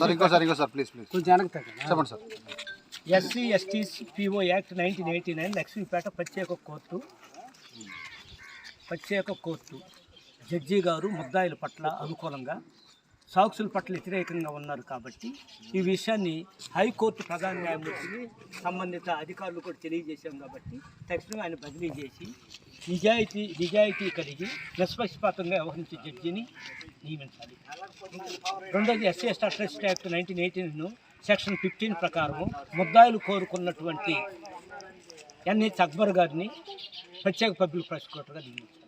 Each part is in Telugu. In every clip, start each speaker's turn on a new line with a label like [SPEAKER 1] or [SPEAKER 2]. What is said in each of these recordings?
[SPEAKER 1] సార్ ఇంకోసారి ఇంకోసారి ప్లీజ్ ప్లీజ్
[SPEAKER 2] కొంచెం వెనక్కి.
[SPEAKER 1] చెప్పండి sir
[SPEAKER 3] SC ST PO act nineteen eighty nine Lakshmipeta ప్రత్యేక కోర్టు. ప్రత్యేక కోర్టు. జడ్జి గారు ముద్దాయిల పట్ల అనుకూలంగా సాక్షుల పట్ల వ్యతిరేకంగా ఉన్నారు కాబట్టి ఈ విషయాన్ని హైకోర్టు ప్రధాన న్యాయమూర్తికి సంబంధిత అధికారులు కూడా తెలియజేశాం కాబట్టి తక్షణం ఆయన బదిలీ చేసి నిజాయితీ నిజాయితీ కలిగి నిష్పక్షపాతంగా వ్యవహరించే జడ్జిని నియమించాలి. రెండోది SC ST trust act nineteen eighteen section fifteen ప్రకారం ముద్దాయిలు కోరుకున్నటువంటి ఎన్హెచ్ అక్బర్ గారిని ప్రత్యేక పబ్లిక్ ప్రాసిక్యూటర్గా నియమించారు.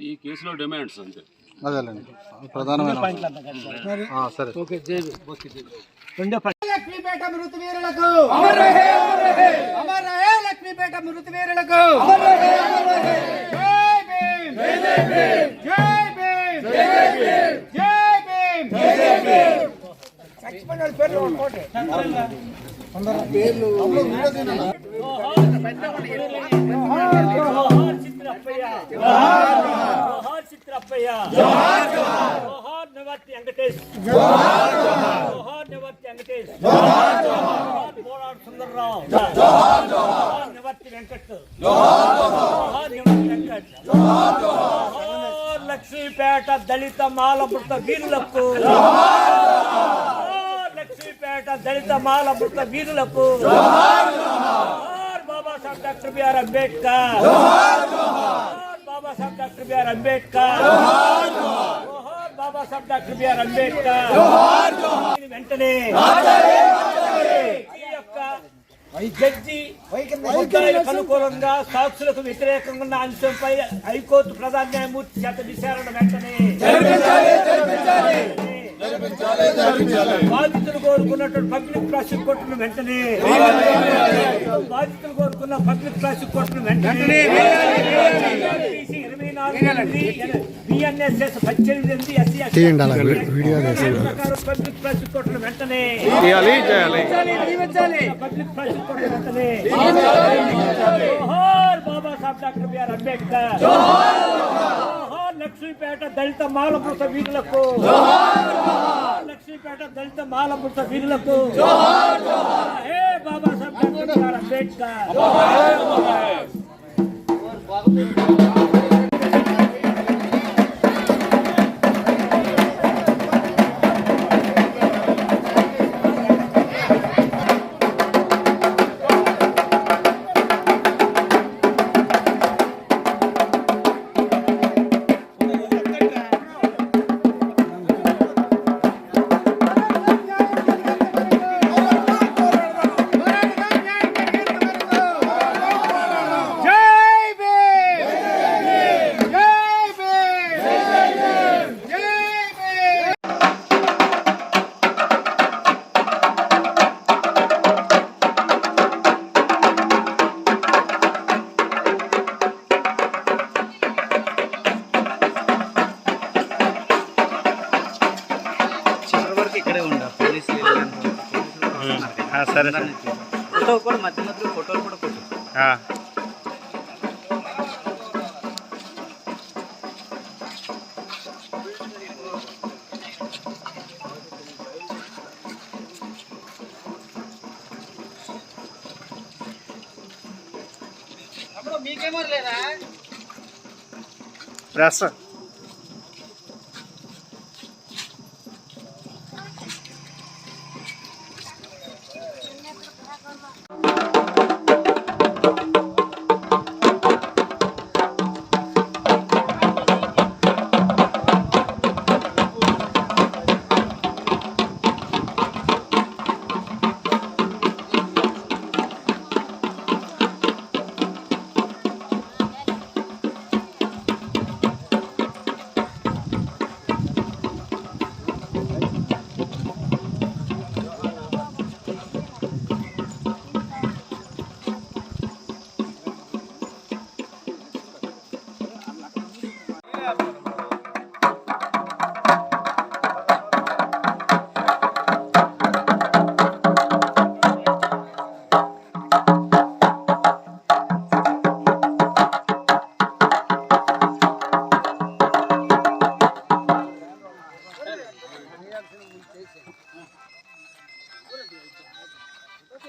[SPEAKER 4] ఈ కేసులో డిమాండ్స్ అంతే
[SPEAKER 1] అదేలేండి ప్రధానమైన
[SPEAKER 3] పాయింట్లు అంతా కలిపి.
[SPEAKER 1] ఆ, సరే
[SPEAKER 2] ఓకే జేబీ
[SPEAKER 3] రెండో పాయింట్
[SPEAKER 2] లక్ష్మీపేట మృతి వీరులకు అమర్ రహే అమర్ రహే లక్ష్మీపేట మృతి వీరులకు జై భీమ్ జై భీమ్ జై భీమ్ జై భీమ్ చచ్చిపోయిన పేర్లు కోటే
[SPEAKER 3] జోహార్ చిత్రప్పయ్య జోహార్ చిత్రప్పయ్య జోహార్ నివర్తి వెంకటేష్. జోహార్ నివర్తి వెంకటేష్. జోహార్ బోరాడు సుందర్రావు. జోహార్ నివర్తి వెంకట్. జోహార్ నివర్తి వెంకట్. జోహార్ లక్ష్మీపేట దళిత మాలమృత వీరులకు. జోహార్ లక్ష్మీపేట దళిత మాలమృత వీరులకు. జోహార్ బాబాసాహెబ్ డాక్టర్ బిఆర్ అంబేద్కర్. జోహార్ అంబేద్కర్. జోహార్ బాబాసాహెబ్ డాక్టర్ బిఆర్ అంబేద్కర్. వెంటనే జడ్జి అనుకూలంగా సాక్షులకు వ్యతిరేకంగా ఉన్న అంశంపై హైకోర్టు ప్రధాన న్యాయమూర్తి చేత విచారణ వెంటనే. బాధితులు కోరుకున్నటువంటి పబ్లిక్ ప్రాసిక్యూటర్ను వెంటనే. బాధితులు కోరుకున్న పబ్లిక్ ప్రాసిక్యూటర్ను వెంటనే. BC ఇరవై నాలుగు ఎనిమిది, పద్దెనిమిది ఎనిమిది, SC ప్రకారం పబ్లిక్ ప్రాసిక్యూటర్ను వెంటనే పబ్లిక్ ప్రాసిక్యూటర్ వెంటనే జోహార్ బాబాసాహెబ్ డాక్టర్ బిఆర్ అంబేద్కర్ జోహార్ లక్ష్మీపేట దళిత మాలమృత వీరులకు జోహార్ లక్ష్మీపేట దళిత మాలమృత వీరులకు హే బాబాసాహెబ్ డాక్టర్ బిఆర్ అంబేద్కర్
[SPEAKER 2] జై
[SPEAKER 5] సరే ఫోటో కూడా మధ్య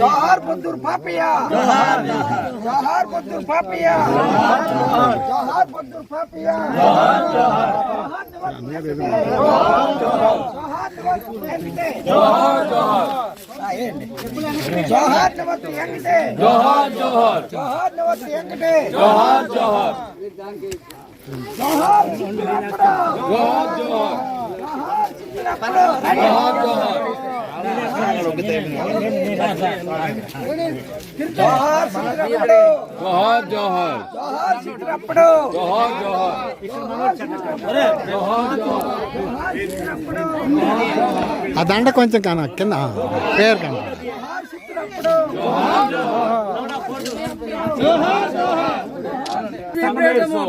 [SPEAKER 2] జోహార్ పొద్దురు పాపియా జోహార్ పొద్దురు పాపియా జోహార్ పొద్దురు పాపియా జోహార్ జోహార్ నవతి ఎంకటే జోహార్ జోహార్ జోహార్ నవతి ఎంకటే జోహార్ జోహార్ జోహార్ సిద్ధిరప్పడ జోహార్ జోహార్ జోహార్ సిద్ధిరప్పడ జోహార్ జోహార్ జోహార్ సిద్ధిరప్పడ జోహార్ జోహార్ జోహార్ సిద్ధిరప్పడ జోహార్ జోహార్
[SPEAKER 1] ఆ దండ కొంచెం కాన కింద పేరు కాన.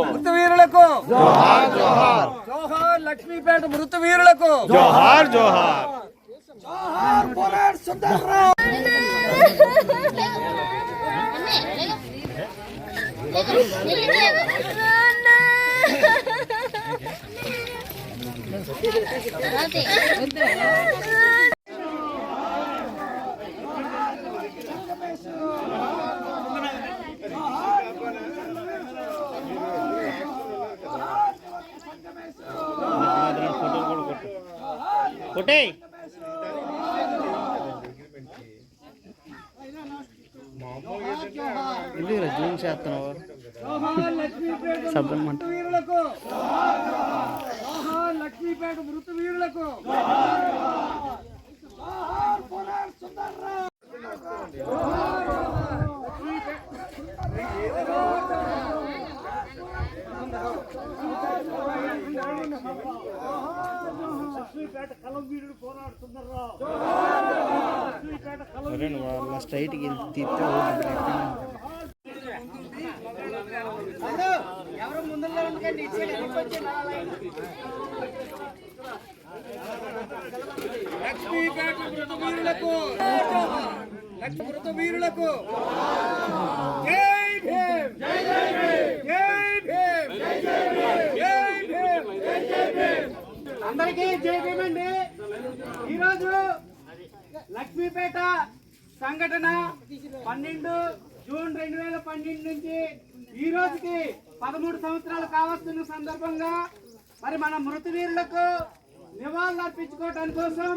[SPEAKER 2] మృత వీరులకు జోహార్ జోహార్. జోహార్ లక్ష్మీపేట మృత వీరులకు
[SPEAKER 1] జోహార్ జోహార్
[SPEAKER 2] జోహార్. কোটে। సుందర్రావు
[SPEAKER 5] జూమ్ చేస్తున్నావు
[SPEAKER 2] జోహార్ లక్ష్మీపేట మృత వీరులకు జోహార్ జోహార్ పోరాడ్ సుందర్రావు
[SPEAKER 5] స్ట్రైట్కి తీస్తే
[SPEAKER 2] లక్ష్మీపేట మృత వీరులకు లక్ష్మీ మృత వీరులకు జై భీమ్! జై భీమ్ జై భీమ్ అందరికీ జై ఈరోజు లక్ష్మీపేట సంఘటన పన్నెండు జూన్ రెండు వేల పన్నెండు నుంచి ఈ రోజుకి పదమూడు సంవత్సరాలు కావస్తున్న సందర్భంగా మరి మన మృతవీరులకు నివాళులు అర్పించుకోవటాని కోసం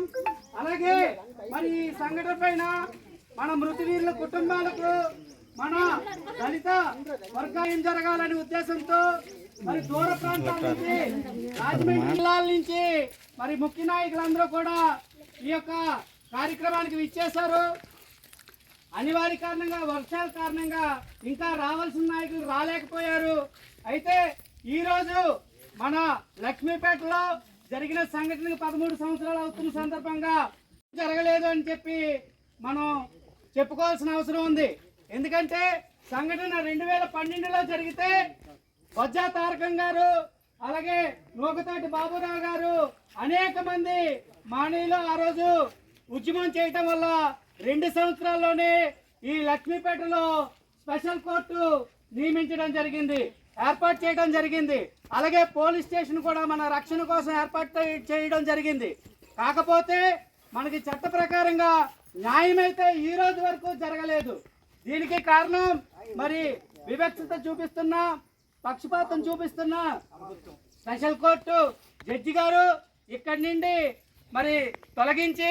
[SPEAKER 2] అలాగే మరి ఈ సంఘటన పైన మన మృతవీరుల కుటుంబాలకు మన దళిత వర్గాయం జరగాలనే ఉద్దేశంతో మరి దూర ప్రాంతాల నుంచి రాజమండ్రి జిల్లాల నుంచి మరి ముఖ్య నాయకులందరూ కూడా ఈ యొక్క కార్యక్రమానికి విచ్చేశారు. అనివార్య కారణంగా వర్షాల కారణంగా ఇంకా రావాల్సిన నాయకులు రాలేకపోయారు. అయితే ఈరోజు మన లక్ష్మీపేటలో జరిగిన సంఘటనకు పదమూడు సంవత్సరాలు అవుతున్న సందర్భంగా జరగలేదు అని చెప్పి మనం చెప్పుకోవాల్సిన అవసరం ఉంది. ఎందుకంటే సంఘటన రెండు వేల పన్నెండులో జరిగితే వజ్జా తారకం గారు అలాగే నూకతోటి బాబురావు గారు అనేక మంది మానవులు ఆ రోజు ఉద్యమం చేయటం వల్ల రెండు సంవత్సరాల్లోనే ఈ లక్ష్మీపేటలో స్పెషల్ కోర్టు నియమించడం జరిగింది ఏర్పాటు చేయడం జరిగింది. అలాగే పోలీస్ స్టేషన్ కూడా మన రక్షణ కోసం ఏర్పాటు చేయడం జరిగింది. కాకపోతే మనకి చట్ట ప్రకారంగా న్యాయం అయితే ఈ రోజు వరకు జరగలేదు. దీనికి కారణం మరి వివక్షత చూపిస్తున్నా పక్షపాతం చూపిస్తున్నా. స్పెషల్ కోర్టు జడ్జి గారు ఇక్కడి నుండి మరి తొలగించి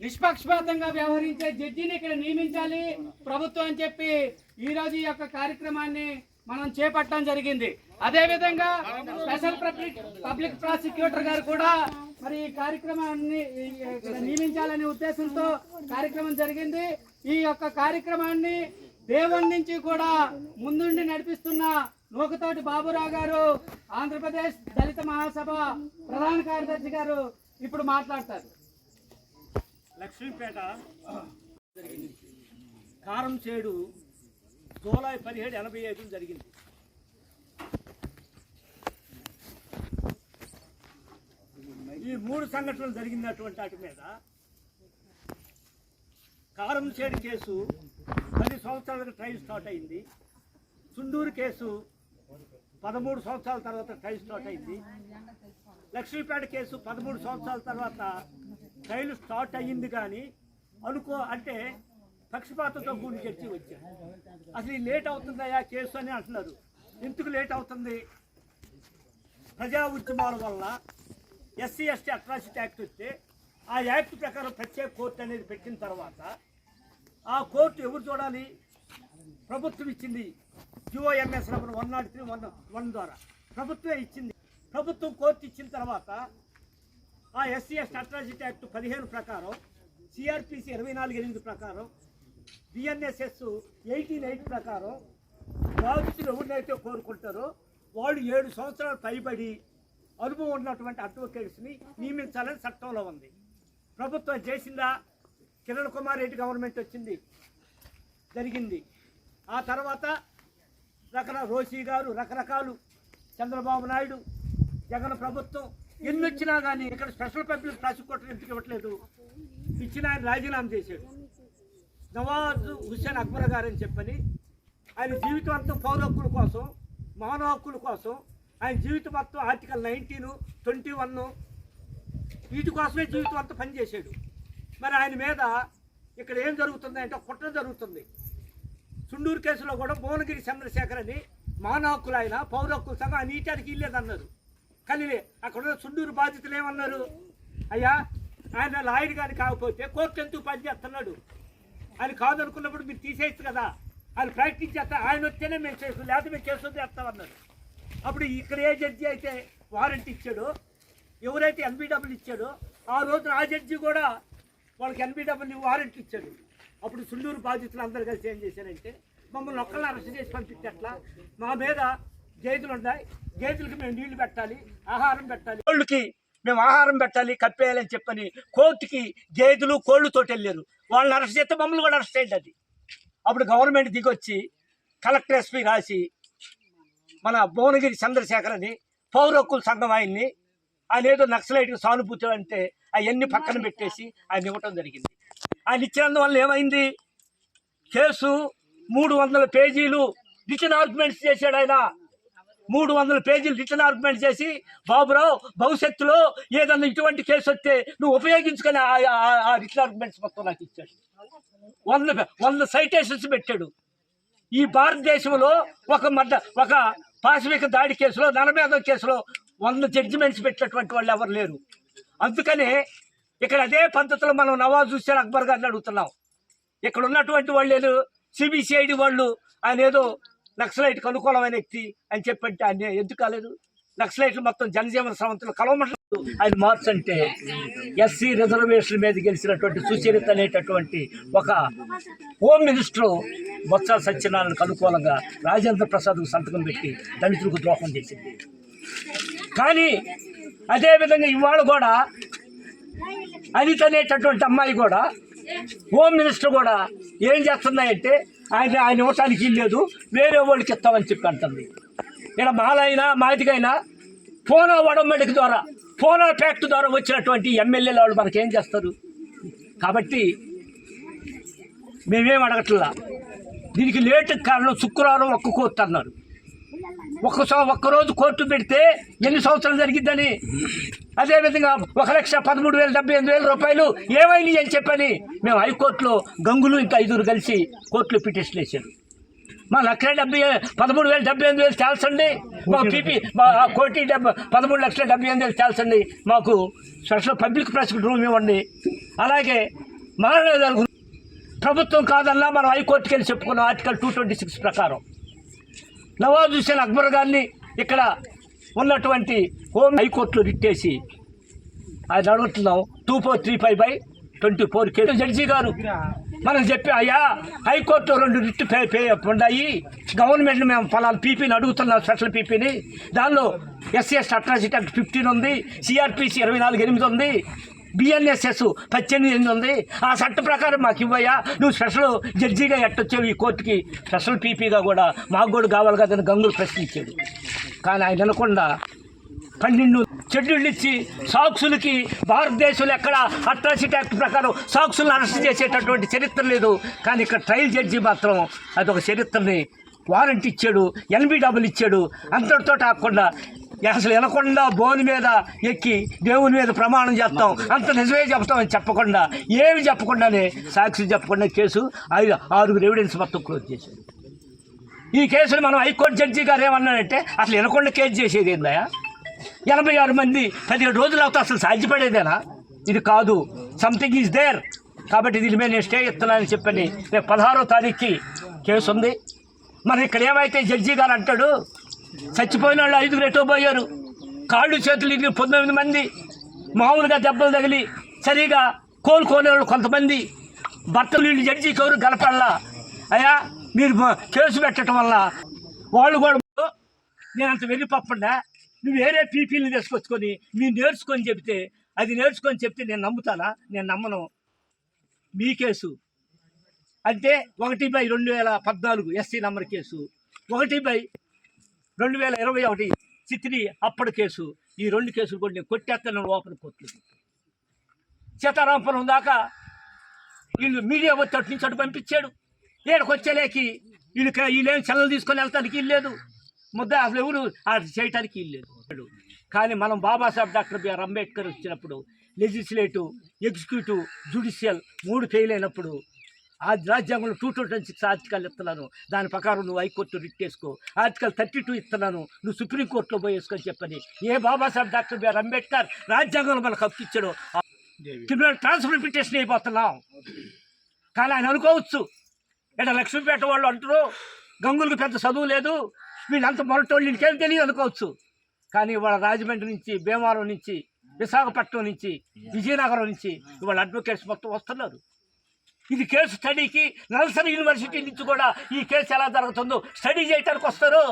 [SPEAKER 2] నిష్పక్షపాతంగా వ్యవహరించే జడ్జిని ఇక్కడ నియమించాలి ప్రభుత్వం అని చెప్పి ఈ రోజు ఈ యొక్క కార్యక్రమాన్ని మనం చేపట్టడం జరిగింది. అదేవిధంగా స్పెషల్ పబ్లిక్ పబ్లిక్ ప్రాసిక్యూటర్ గారు కూడా మరి ఈ కార్యక్రమాన్ని ఇక్కడ నియమించాలనే ఉద్దేశంతో కార్యక్రమం జరిగింది. ఈ యొక్క కార్యక్రమాన్ని
[SPEAKER 3] దేవుడి నుంచి కూడా ముందుండి నడిపిస్తున్న నూకతోటి బాబురావు గారు ఆంధ్రప్రదేశ్ దళిత మహాసభ ప్రధాన కార్యదర్శి గారు ఇప్పుడు మాట్లాడతారు. లక్ష్మీపేట కారం చేడు జూలై పదిహేడు ఎనభై ఐదు జరిగింది. ఈ మూడు సంఘటనలు జరిగినటువంటి వాటి మీద కారం చేడు కేసు పది సంవత్సరాలకు ట్రయల్ స్టార్ట్ అయింది. చుండూరు కేసు పదమూడు సంవత్సరాల తర్వాత ట్రైల్ స్టార్ట్ అయింది. లక్ష్మీపేట కేసు పదమూడు సంవత్సరాల తర్వాత ట్రైల్ స్టార్ట్ అయ్యింది కానీ అనుకో అంటే పక్షపాతంతో కూడిన చర్చి వచ్చారు. అసలు లేట్ అవుతుందయా కేసు అని అంటున్నారు. ఎందుకు లేట్ అవుతుంది? ప్రజా ఉద్యమాల వల్ల ఎస్సీ ఎస్టీ అట్రాసిటీ యాక్ట్ వస్తే ఆ యాక్ట్ ప్రకారం ప్రత్యేక కోర్టు అనేది పెట్టిన తర్వాత ఆ కోర్టు ఎవరు చూడాలి? ప్రభుత్వం ఇచ్చింది GO MS number one nought three one one ద్వారా. ప్రభుత్వమే ఇచ్చింది. ప్రభుత్వం కోర్టు ఇచ్చిన తర్వాత ఆ ఎస్సీ ఎస్టీ అట్రాసిటీ యాక్ట్ పదిహేను ప్రకారం సిఆర్పిసి ఇరవై నాలుగు ఎనిమిది ప్రకారం బిఎన్ఎస్ఎస్ ఎయిటీన్ ఎయిట్ ప్రకారం బాధితులు ఎవరినైతే కోరుకుంటారో వాళ్ళు ఏడు సంవత్సరాలు పైబడి అనుభవం ఉన్నటువంటి అడ్వకేట్స్ని నియమించాలని చట్టంలో ఉంది. ప్రభుత్వం చేసిందా? కిరణ్ కుమార్ రెడ్డి గవర్నమెంట్ వచ్చింది. జరిగింది. ఆ తర్వాత రకరకాల రోషి గారు రకరకాలు చంద్రబాబు నాయుడు జగన్ ప్రభుత్వం ఎన్ని వచ్చినా కానీ ఇక్కడ స్పెషల్ పబ్లిక్ ప్రాసిక్యూటర్ ఎందుకు ఇవ్వట్లేదు? ఇచ్చిన ఆయన రాజీనామా చేశాడు. నవాజ్ హుస్సేన్ అక్బర్ గారు అని చెప్పని ఆయన జీవితం అంతా పౌర హక్కుల కోసం మానవ హక్కుల కోసం ఆయన జీవితం మొత్తం ఆర్టికల్ నైన్టీన్ ట్వంటీ వన్ వీటి కోసమే జీవితం అంతా పనిచేశాడు. మరి ఆయన మీద ఇక్కడ ఏం జరుగుతుంది అంటే కుట్ర జరుగుతుంది. చుండూరు కేసులో కూడా భువనగిరి చంద్రశేఖర్ అని మానహక్కులు ఆయన పౌర హక్కుల సంఘం ఆయన ఈటానికి ఇల్లేదన్నారు. కానీ అక్కడ ఉన్న చుండూరు బాధితులు ఏమన్నారు? అయ్యా ఆయన లాయర్ గాని కాకపోతే కోర్టు ఎందుకు పనిచేస్తున్నాడు? ఆయన కాదనుకున్నప్పుడు మీరు తీసేయచ్చు కదా? ఆయన ప్రాక్టీస్ చేస్తా ఆయన వస్తేనే మేము చేస్తాం లేకపోతే మేము చేస్తుంది చేస్తామన్నారు అప్పుడు ఇక్కడ ఏ జడ్జి అయితే వారెంట్ ఇచ్చాడో ఎవరైతే ఎన్బిడబ్ల్యూ ఇచ్చాడో ఆ రోజున ఆ జడ్జి కూడా వాళ్ళకి ఎన్బిడబ్ల్యూ వారెంట్ ఇచ్చాడు. అప్పుడు సుళ్ళూరు బాధితులు అందరు కలిసి ఏం చేశారంటే మమ్మల్ని ఒక్కళ్ళని అరెస్ట్ చేసి పంపించట్లా మా మీద గేదెలు ఉన్నాయి. గేదెలకు మేము నీళ్ళు పెట్టాలి ఆహారం పెట్టాలి. కోళ్ళకి మేము ఆహారం పెట్టాలి కప్పేయాలని చెప్పని కోర్టుకి గేదెలు కోళ్ళతోటి వెళ్ళారు. వాళ్ళని అరెస్ట్ చేస్తే మమ్మల్ని కూడా అరెస్ట్ చేయండి అది. అప్పుడు గవర్నమెంట్ దిగొచ్చి కలెక్టర్ ఎస్పీ రాసి మన భువనగిరి చంద్రశేఖర్ అని పౌర హక్కుల సంఘం ఆయన్ని ఆయన ఏదో నక్సలైట్కి సానుభూతి అంటే అవన్నీ పక్కన పెట్టేసి ఆయన ఇవ్వటం జరిగింది. ఆయన ఇచ్చినందువల్ల ఏమైంది? కేసు మూడు వందల పేజీలు రిటర్న్ ఆర్గ్యుమెంట్స్ చేశాడు ఆయన. మూడు వందల పేజీలు రిటర్న్ ఆర్గ్యుమెంట్ చేసి బాబురావు భవిష్యత్తులో ఏదన్నా ఇటువంటి కేసు వస్తే నువ్వు ఉపయోగించుకొని ఆ- రిటర్న్ ఆర్గ్యుమెంట్స్ మొత్తం నాకు ఇచ్చాడు. వంద వంద సైటేషన్స్ పెట్టాడు. ఈ భారతదేశంలో ఒక మద్ద ఒక పాశవిక దాడి కేసులో నలభై కేసులో వంద జడ్జిమెంట్స్ పెట్టినటువంటి వాళ్ళు ఎవరు లేరు. అందుకనే ఇక్కడ అదే పద్ధతిలో మనం నవాజ్ హుస్సేన్ అక్బర్ గారిని అడుగుతున్నాం. ఇక్కడ ఉన్నటువంటి వాళ్ళు సిబిసిఐడి వాళ్ళు ఆయన ఏదో నక్సలైట్కి అనుకూలమైన వ్యక్తి అని చెప్పంటే ఆయన ఎందుకు కాలేదు? నక్సలైట్లు మొత్తం జనజీవన సమంతులు కలవమంటారు ఆయన మార్క్స్ అంటే ఎస్సీ రిజర్వేషన్ మీద గెలిచినటువంటి సుచరిత అనేటటువంటి ఒక హోమ్ మినిస్టర్ బొత్స సత్యనారాయణకు అనుకూలంగా రాజేంద్ర ప్రసాద్కు సంతకం పెట్టి దళితులకు ద్రోహం చేసింది. కానీ అదేవిధంగా ఇవాళ కూడా అనిత అనేటటువంటి అమ్మాయి కూడా హోమ్ మినిస్టర్ కూడా ఏం చేస్తున్నాయంటే ఆయన ఆయన ఇవ్వటానికి లేదు వేరే వాళ్ళకి ఇస్తామని చెప్పి అంటుంది. ఇక్కడ మాలైనా మాదికైనా ఫోనా వడమడిక ద్వారా ఫోనా ఫ్యాక్ట్ ద్వారా వచ్చినటువంటి ఎమ్మెల్యేల వాళ్ళు మనకేం చేస్తారు? కాబట్టి మేమేం అడగట్లా? దీనికి లేటు కారణం శుక్రవారం ఒక్క ఒక్క సం- ఒక్క రోజు కోర్టు పెడితే ఎన్ని సంవత్సరాలు జరిగిద్దని? అదేవిధంగా ఒక లక్ష పదమూడు వేల డెబ్బై ఎనిమిది వేల రూపాయలు ఏమైనాయి అని చెప్పని మేము హైకోర్టులో గంగులు ఇంకా ఐదుగురు కలిసి కోర్టులో పిటిషన్ వేశారు. మా లక్ష డెబ్బై పదమూడు వేల డెబ్బై ఎనిమిది వేలు తేల్చండి మా పీపీ మా కోటి డెబ్బై పదమూడు లక్షల డెబ్బై ఎనిమిది వేలు తేల్చండి మాకు స్పెషల్ పబ్లిక్ ప్రాసిక్యూటర్ రూమ్ ఇవ్వండి. అలాగే మరణాలు ప్రభుత్వం కాదన్నా మనం హైకోర్టుకి వెళ్ళి చెప్పుకున్నాం ఆర్టికల్ టూ ట్వంటీ సిక్స్ ప్రకారం. నవాజ్ హుసేన్ అక్బర్ గారిని ఇక్కడ ఉన్నటువంటి హోమ్ హైకోర్టులో రిట్టేసి ఆయన అడుగుతున్నాం two four three five by twenty four K judge గారు మనం చెప్పి అయ్యా హైకోర్టులో రెండు రిట్ పే పే ఉన్నాయి గవర్నమెంట్ మేము ఫలాలు పీపీని అడుగుతున్నాం స్పెషల్ పీపీని. దానిలో SC ST atrocity act fifteen ఉంది సిఆర్పిసి ఇరవై నాలుగు ఎనిమిది ఉంది. బిఎన్ఎస్ఎస్ పద్దెనిమిది ఎనిమిది ఉంది. ఆ చట్ట ప్రకారం మాకు ఇవ్వయ్యా. నువ్వు స్పెషల్ జడ్జిగా ఎట్టొచ్చావు ఈ కోర్టుకి. స్పెషల్ పీపీగా కూడా మాకు కూడా కావాలి కదని గంగులు ప్రశ్నించాడు. కానీ ఆయన వినకుండా పన్నెండు షెడ్యూల్ ఇచ్చి సాక్షులకి భారతదేశంలో ఎక్కడ అట్రాసిటీ యాక్ట్ ప్రకారం సాక్షులను అరెస్ట్ చేసేటటువంటి చరిత్ర లేదు. కానీ ఇక్కడ ట్రయల్ జడ్జి మాత్రం అదొక చరిత్రని వారెంట్ ఇచ్చాడు ఎన్బి డబుల్ ఇచ్చాడు. అంతటితో కాకుండా అసలు వినకుండా బోని మీద ఎక్కి దేవుని మీద ప్రమాణం చేస్తాం. అంత నిజమే చెప్తామని చెప్పకుండా ఏమి చెప్పకుండానే సాక్షి చెప్పకుండా కేసు ఐదు ఆరుగురు ఎవిడెన్స్ మొత్తం క్లోజ్ చేశారు. ఈ కేసును మనం హైకోర్టు జడ్జి గారు ఏమన్నాడంటే అసలు వినకుండా కేసు చేసేది ఏందయా ఎనభై ఆరు మంది పదిహేడు రోజులు అవుతా అసలు సాధ్యపడేదేనా? ఇది కాదు. సంథింగ్ ఈజ్ దేర్ కాబట్టి దీని మీద నేను స్టే ఇస్తున్నానని చెప్పని రేపు పదహారో తారీఖుకి కేసు ఉంది. మరి ఇక్కడ ఏమైతే జడ్జి గారు అంటాడు చచ్చిపోయిన వాళ్ళు ఐదుగురు ఎటో పోయారు. కాళ్ళు చేతులు ఇరిగి పంతొమ్మిది మంది మామూలుగా దెబ్బలు తగిలి సరిగా కోలుకోని వాళ్ళు కొంతమంది భర్తలు వీళ్ళు జడ్జి కౌరు గలపడలా అయ్యా మీరు కేసు పెట్టడం వల్ల వాళ్ళు కూడా నేను అంత వెళ్ళిపోకుండా నువ్వు వేరే పీపీలు తీసుకొచ్చుకొని మీరు నేర్చుకొని చెబితే అది నేర్చుకొని చెప్తే నేను నమ్ముతానా? నేను నమ్మను. మీ కేసు. అంటే ఒకటి బై రెండు వేల పద్నాలుగు ఎస్సీ నంబర్ కేసు. ఒకటి బై రెండు వేల ఇరవై ఒకటి చిత్రి అప్పటి కేసు. ఈ రెండు కేసులు కూడా నేను కొట్టేస్తాను ఓపెన్ కోర్టులు సీతారాంపురం దాకా వీళ్ళు మీడియా ఒత్తిడి నుంచి అటు పంపించాడు. ఈడకి వచ్చేలేకి వీళ్ళు వీళ్ళేం సెలవులు తీసుకొని వెళ్తానికి లేదు. ముద్ద అసలు ఎవరు అది చేయటానికి ఇల్లేదు కానీ మనం బాబాసాహెబ్ డాక్టర్ బిఆర్ అంబేద్కర్ వచ్చినప్పుడు లెజిస్లేటివ్ ఎగ్జిక్యూటివ్ జుడిషియల్ మూడు ఫెయిల్ అయినప్పుడు ఆ రాజ్యాంగంలో టూ ట్వంటీ సిక్స్ ఆర్టికల్ ఇస్తున్నాను. దాని ప్రకారం నువ్వు హైకోర్టు రిట్ చేసుకో ఆర్టికల్ థర్టీ టూ ఇస్తున్నాను. నువ్వు సుప్రీంకోర్టులో పోయి వేసుకొని చెప్పని. ఏ బాబాసాహెబ్ డాక్టర్ బిఆర్ అంబేద్కర్ రాజ్యాంగంలో మనకు హక్కు ఇచ్చాడో? క్రిమినల్ ట్రాన్స్ఫర్ పిటిషన్ అయిపోతున్నాం. కానీ ఆయన అనుకోవచ్చు. ఇక్కడ లక్ష్మీపేట వాళ్ళు అంటారు గంగులకు పెద్ద చదువు లేదు. వీళ్ళంత మొరటోళ్ళు ఇంకేం తెలియదు అనుకోవచ్చు. కానీ ఇవాళ రాజమండ్రి నుంచి భీమవరం నుంచి విశాఖపట్నం నుంచి విజయనగరం నుంచి ఇవాళ అడ్వకేట్స్ మొత్తం వస్తున్నారు. ఇది కేసు స్టడీకి నల్సరీ యూనివర్సిటీ నుంచి కూడా ఈ కేసు ఎలా జరుగుతుందో స్టడీ చేయటానికి వస్తారు.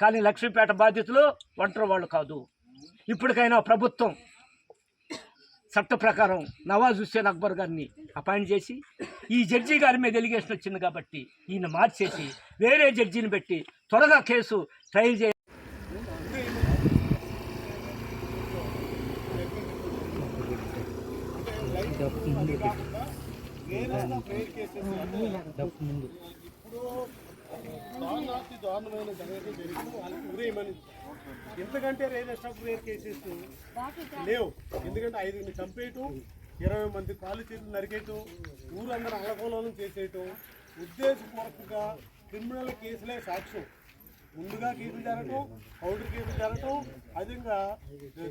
[SPEAKER 3] కానీ లక్ష్మీపేట బాధితులు ఒంటరి వాళ్ళు కాదు. ఇప్పటికైనా ప్రభుత్వం చట్ట ప్రకారం నవాజ్ హుస్సేన్ అక్బర్ గారిని అపాయింట్ చేసి ఈ జడ్జి గారి మీద ఎలిగేషన్ వచ్చింది కాబట్టి ఈయన మార్చేసి వేరే జడ్జిని పెట్టి త్వరగా కేసు ట్రయల్ చేయ
[SPEAKER 1] దారుణాతి దారుణమైన జరగడం జరిగింది వాళ్ళకి ఉదయమని ఎందుకంటే రేరెస్ట్ ఆఫ్ రేర్ కేసెస్ లేవు. ఎందుకంటే ఐదుగురిని చంపేయటం ఇరవై మంది కాళ్ళు చేతులు నరికేయటం ఊరందరూ అల్లకోలం చేసేయటం ఉద్దేశపూర్వకంగా క్రిమినల్ కేసులే సాక్ష్యం. ముందుగా కేసులు జరగటం పౌడర్ కేసులు జరగటం అదేవిధంగా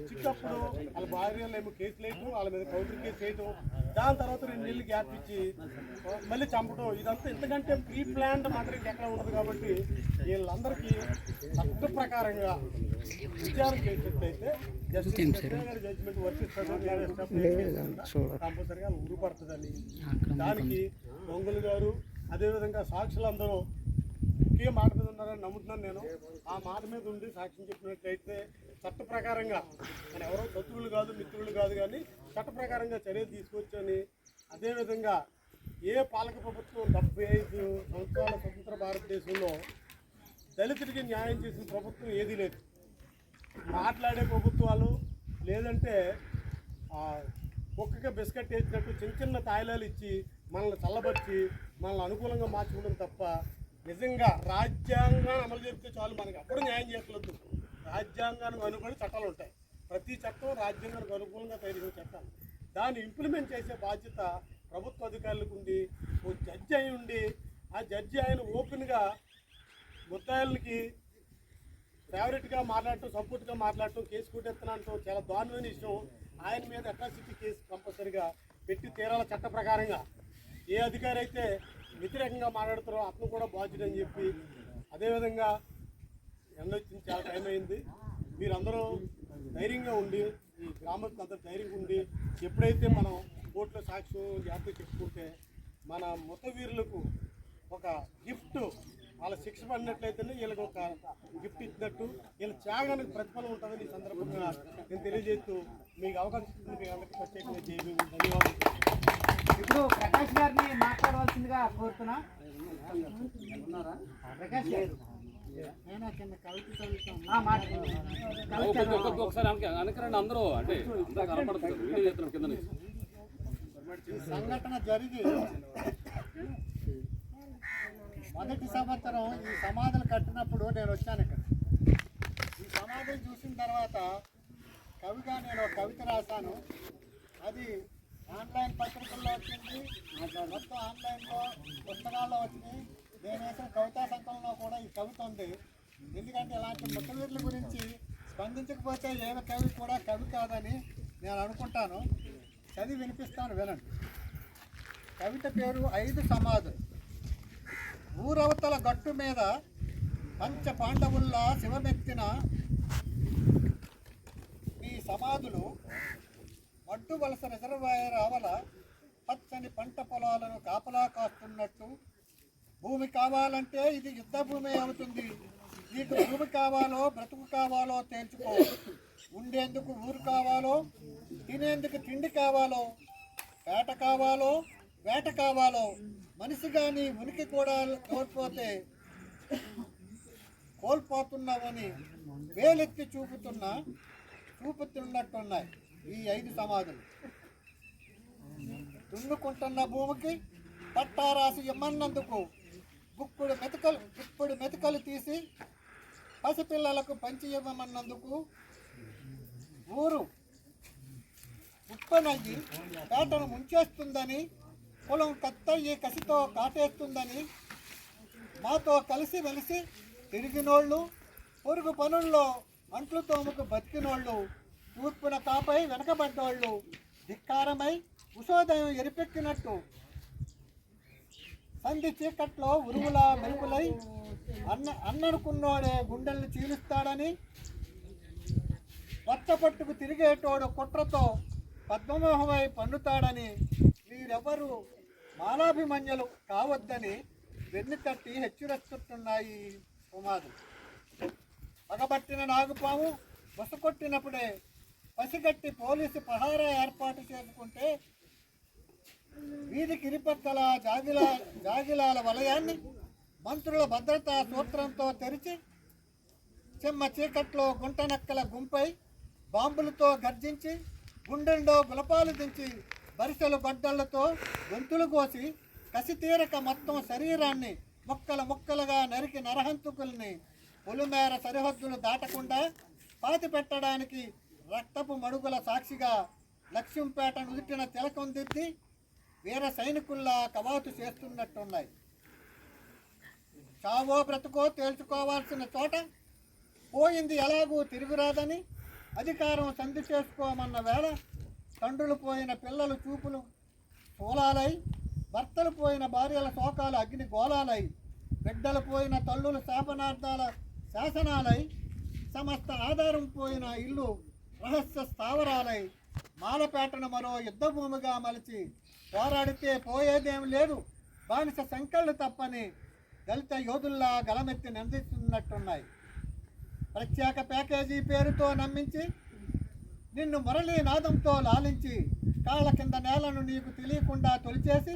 [SPEAKER 1] చిక్కప్పుడు వాళ్ళ భార్యలు ఏమో కేసులు వేయటం వాళ్ళ మీద పౌడర్ కేసు వేయటం దాని తర్వాత రెండు నెలలు గ్యాప్ ఇచ్చి మళ్ళీ చంపటం ఇదంతా ఎంతకంటే ప్రీ ప్లాన్డ్ మటర్ ఎక్కడ ఉండదు కాబట్టి వీళ్ళందరికీ చట్ట ప్రకారంగా విచారణ చేసేటైతే జస్టిస్ జడ్జిమెంట్ వర్తిస్తుంది కంపల్సరిగా ఊరుపడుతుందని దానికి దొంగలు గారు అదేవిధంగా సాక్షులందరూ ఒకే మాట మీద ఉన్నారని నమ్ముతున్నాను నేను. ఆ మాట మీద ఉండి సాక్ష్యం చెప్పినట్లయితే చట్ట ప్రకారంగా మన ఎవరో శత్రువులు కాదు మిత్రులు కాదు కానీ చట్ట ప్రకారంగా చర్య తీసుకొచ్చని అదేవిధంగా ఏ పాలక ప్రభుత్వం డెబ్బై ఐదు సంవత్సరాల స్వతంత్ర భారతదేశంలో దళితుడికి న్యాయం చేసిన ప్రభుత్వం ఏదీ లేదు. మాట్లాడే ప్రభుత్వాలు లేదంటే కుక్కగా కుక్కకి బిస్కెట్ వేసినట్టు చిన్న చిన్న తాయిలాలు ఇచ్చి మనల్ని చల్లబర్చి మనల్ని అనుకూలంగా మార్చుకోవడం తప్ప నిజంగా రాజ్యాంగాన్ని అమలు చేస్తే చాలు మనకి. అప్పుడు న్యాయం చేయట్లేదు. రాజ్యాంగానికి అనుగుణ చట్టాలు ఉంటాయి. ప్రతి చట్టం రాజ్యాంగానికి అనుకూలంగా తయారు చట్టాలు. దాన్ని ఇంప్లిమెంట్ చేసే బాధ్యత ప్రభుత్వ అధికారులకు ఉండి ఓ జడ్జి అయి ఉండి ఆ జడ్జి ఆయన ఓపెన్గా ముద్దాయిలకి ఫేవరెట్గా మాట్లాడటం సపోర్ట్గా మాట్లాడటం కేసు కొట్టేస్తున్నా చాలా దారుణమైన విషయం. ఆయన మీద అట్రాసిటీ కేసు కంపల్సరిగా పెట్టి తీరాల చట్ట ప్రకారంగా ఏ అధికారి అయితే వ్యతిరేకంగా మాట్లాడుతారో అతను కూడా బాధ్యుడని చెప్పి అదేవిధంగా ఎండ వచ్చింది చాలా టైం అయింది. మీరందరూ ధైర్యంగా ఉండి ఈ గ్రామస్తులు అందరూ ధైర్యంగా ఉండి ఎప్పుడైతే మనం కోర్టులో సాక్ష్యం జాగ్రత్త చెప్పుకుంటే మన మృత వీరులకు ఒక గిఫ్ట్ వాళ్ళ శిక్ష పడినట్లయితేనే వీళ్ళకి ఒక గిఫ్ట్ ఇచ్చినట్టు వీళ్ళ త్యాగానికి ప్రతిఫలం ఉంటుందని ఈ సందర్భంగా నేను తెలియజేస్తూ మీకు అవకాశం ఇచ్చిన మీకు అందరికీ ప్రత్యేకంగా చేయడం ధన్యవాదాలు.
[SPEAKER 2] ఇప్పుడు ప్రకాష్ గారిని మాట్లాడవలసిందిగా కోరుతున్నా. ప్రకాష్ గారు.
[SPEAKER 4] ఒకసారి అందరూ. అంటే కనపడుతుంది వీడియో చేస్తున్నాం కింద
[SPEAKER 6] సంఘటన జరిగి మొదటి సంవత్సరం ఈ సమాధులు కట్టినప్పుడు నేను వచ్చాను ఇక్కడ. ఈ సమాధులు చూసిన తర్వాత కవిగా నేను ఒక కవిత రాశాను. అది ఆన్లైన్ పత్రికల్లో వచ్చింది. మొత్తం ఆన్లైన్లో పుస్తకాల్లో వచ్చింది. నేను వేసిన కవితా సంకలనంలో కూడా ఈ కవిత ఉంది. ఎందుకంటే ఇలాంటి ముఖ్యవీరుల గురించి స్పందించకపోతే ఏ కవి కూడా కవి కాదని నేను అనుకుంటాను. చదివి వినిపిస్తాను వినండి. కవిత పేరు ఐదు సమాధులు. ఊరవతల గట్టు మీద పంచ పాండవుల్లా శివమెత్తిన ఈ సమాధులు అడ్డు వలస రిజర్వాయర్ ఆవల పచ్చని పంట పొలాలను కాపలా కాస్తున్నట్టు. భూమి కావాలంటే ఇది యుద్ధ భూమి అవుతుంది. నీకు భూమి కావాలో బ్రతుకు కావాలో తేల్చుకో. ఉండేందుకు ఊరు కావాలో తినేందుకు తిండి కావాలో వేట కావాలో వేట కావాలో. మనిషి కానీ ఉనికి కూడా కోల్పోతే కోల్పోతున్నావని వేలెత్తి చూపుతున్న చూపుతున్నట్టున్నాయి. ఈ ఐదు సమాధులు. దున్నుకుంటున్న భూమికి పట్టారాసి ఇమ్మన్నందుకు గుప్పుడు మెతుకలు గుప్పుడు మెతుకలు తీసి పసిపిల్లలకు పంచి ఇవ్వమన్నందుకు ఊరు ఉప్పనయ్యి పేటను ముంచేస్తుందని పొలం కత్తయ్యి కసితో కాటేస్తుందని మాతో కలిసి వెలిసి తిరిగినోళ్ళు పొరుగు పనుల్లో అంట్లు తోముకు బతికినోళ్ళు తూర్పున కాపై వెనకబడ్డోళ్ళు ధిక్కారమై ఉషోదయం ఎరిపెక్కినట్టు. సంధి చీకట్లో ఉరువుల మెరుపులై అన్న అన్ననుకున్నోడే గుండెల్ని చీలుస్తాడని పట్టపట్టుకు తిరిగేటోడు కుట్రతో పద్మమోహమై పన్నుతాడని మీరెవరు మానాభిమన్యులు కావద్దని వెన్ను తట్టి హెచ్చరిస్తున్నాయి ఉమాదు పగబట్టిన నాగుపాము బసకొట్టినప్పుడే పసిగట్టి పోలీసు పహారా ఏర్పాటు చేసుకుంటే వీధికి ఇరుపక్కల జాగిలా జాగిలాల వలయాన్ని మంత్రుల భద్రతా సూత్రంతో తెరిచి చెమ్మ చీకట్లో గుంటనక్కల గుంపై బాంబులతో గర్జించి గుండెల్లో గులపాలు దించి బరిసెలు గడ్డళ్ళతో గొంతులు కోసి కసి తీరక మొత్తం శరీరాన్ని ముక్కల ముక్కలుగా నరికి నరహంతుకుల్ని పొలిమేర సరిహద్దులు దాటకుండా పాతి పెట్టడానికి రక్తపు మడుగుల సాక్షిగా లక్ష్యంపేట నుదుటిన తిలకం దిద్ది వీర సైనికుల్లా కవాతు చేస్తున్నట్టున్నాయి. చావో బ్రతుకో తేల్చుకోవాల్సిన చోట పోయింది ఎలాగూ తిరుగురాదని అధికారం సంధి చేసుకోమన్న వేళ తండ్రులు పోయిన పిల్లలు చూపులు శూలాలై భర్తలు పోయిన భార్యల శోకాలు అగ్ని గోళాలై బిడ్డలు పోయిన తల్లుల శాపనార్థాల శాసనాలై సమస్త ఆధారం పోయిన ఇల్లు రహస్య స్థావరాలై మాలపేటను మరో యుద్ధభూమిగా మలిచి పోరాడితే పోయేదేం లేదు. బానిస సంకళ్ళు తప్పని దళిత యోధుల్లా గలమెత్తి నిందిస్తున్నట్టున్నాయి. ప్రత్యేక ప్యాకేజీ పేరుతో నమ్మించి నిన్ను మురళీ నాదంతో లాలించి కాళ్ళ కింద నేలను నీకు తెలియకుండా తొలిచేసి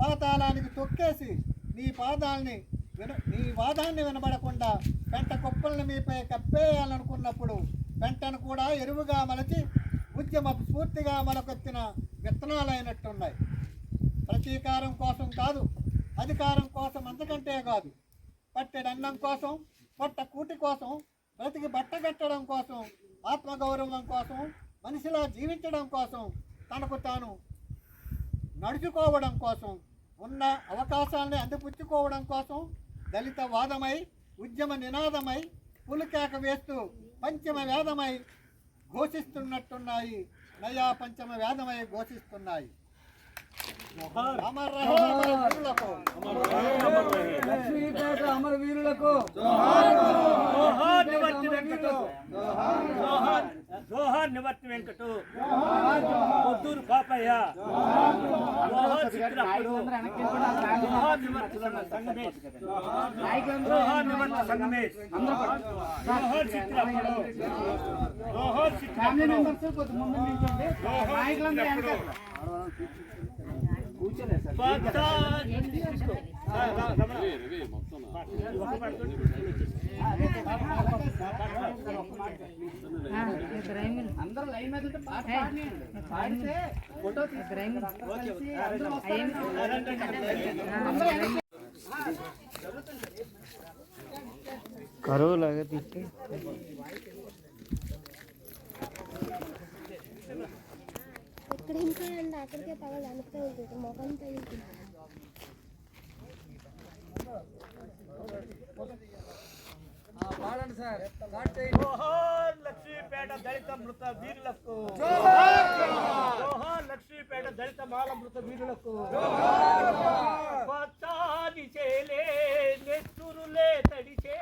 [SPEAKER 6] పాతాళానికి తొక్కేసి నీ పాదాల్ని విన నీ వాదాన్ని వినబడకుండా పెంట కుప్పల్ని మీపై కప్పేయాలనుకున్నప్పుడు పెంటను కూడా ఎరువుగా మలచి ఉద్యమ స్ఫూర్తిగా మనకొచ్చిన విత్తనాలైనట్టున్నాయి ప్రతీకారం కోసం కాదు అధికారం కోసం అంతకంటే కాదు. పట్టెడన్నం కోసం పొట్ట కూటి కోసం బ్రతికి బట్టగట్టడం కోసం ఆత్మగౌరవం కోసం మనిషిలా జీవించడం కోసం తనకు తాను నడుచుకోవడం కోసం ఉన్న అవకాశాలని అందిపుచ్చుకోవడం కోసం దళిత వాదమై ఉద్యమ నినాదమై పులికేక వేస్తూ పంచమ వేదమై ఘోషిస్తున్నట్టున్నాయి. నయా పంచమ వేదమై ఘోషిస్తున్నాయి అమర్ రహే అమర వీరులకు.
[SPEAKER 2] లక్ష్మీపేట అమరవీరులకు
[SPEAKER 3] నివర్తి వెంకటు జోహార్ నివర్తి పాపయ్య జోహార్ చిత్రప్పుడు జోహార్ సంగమేష్ జోహార్ సంగమేష్ జోహార్ చిత్రప్పుడు జోహార్ చిత్రప్పుడు రమణ.
[SPEAKER 4] రవి మొత్తం
[SPEAKER 3] ఒక పడుతుంది.
[SPEAKER 2] అందరూ లైన్ మీద ఉంటే పాడితే ఫోటో
[SPEAKER 5] కరువు లాగా తీస్తే
[SPEAKER 7] ఇక్కడ ఇంకా అండి అక్కడికే పగలు అనుకునే ఉంటుంది మొఖం తగ్గుతుంది
[SPEAKER 2] పాడండి సార్.
[SPEAKER 3] జోహార్ లక్ష్మీపేట దళిత మృత వీరులకు. జోహార్ లక్ష్మీపేట దళిత మాల మృత వీరులకు. పచ్చాని చేలే నెత్తురులే తడిచే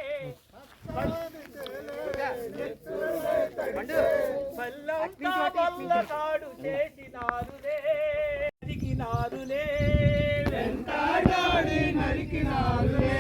[SPEAKER 3] పల్లంతా వల్ల కాడు చేసినారులే నరికినారులే వెంటాడాడి నరికినారులే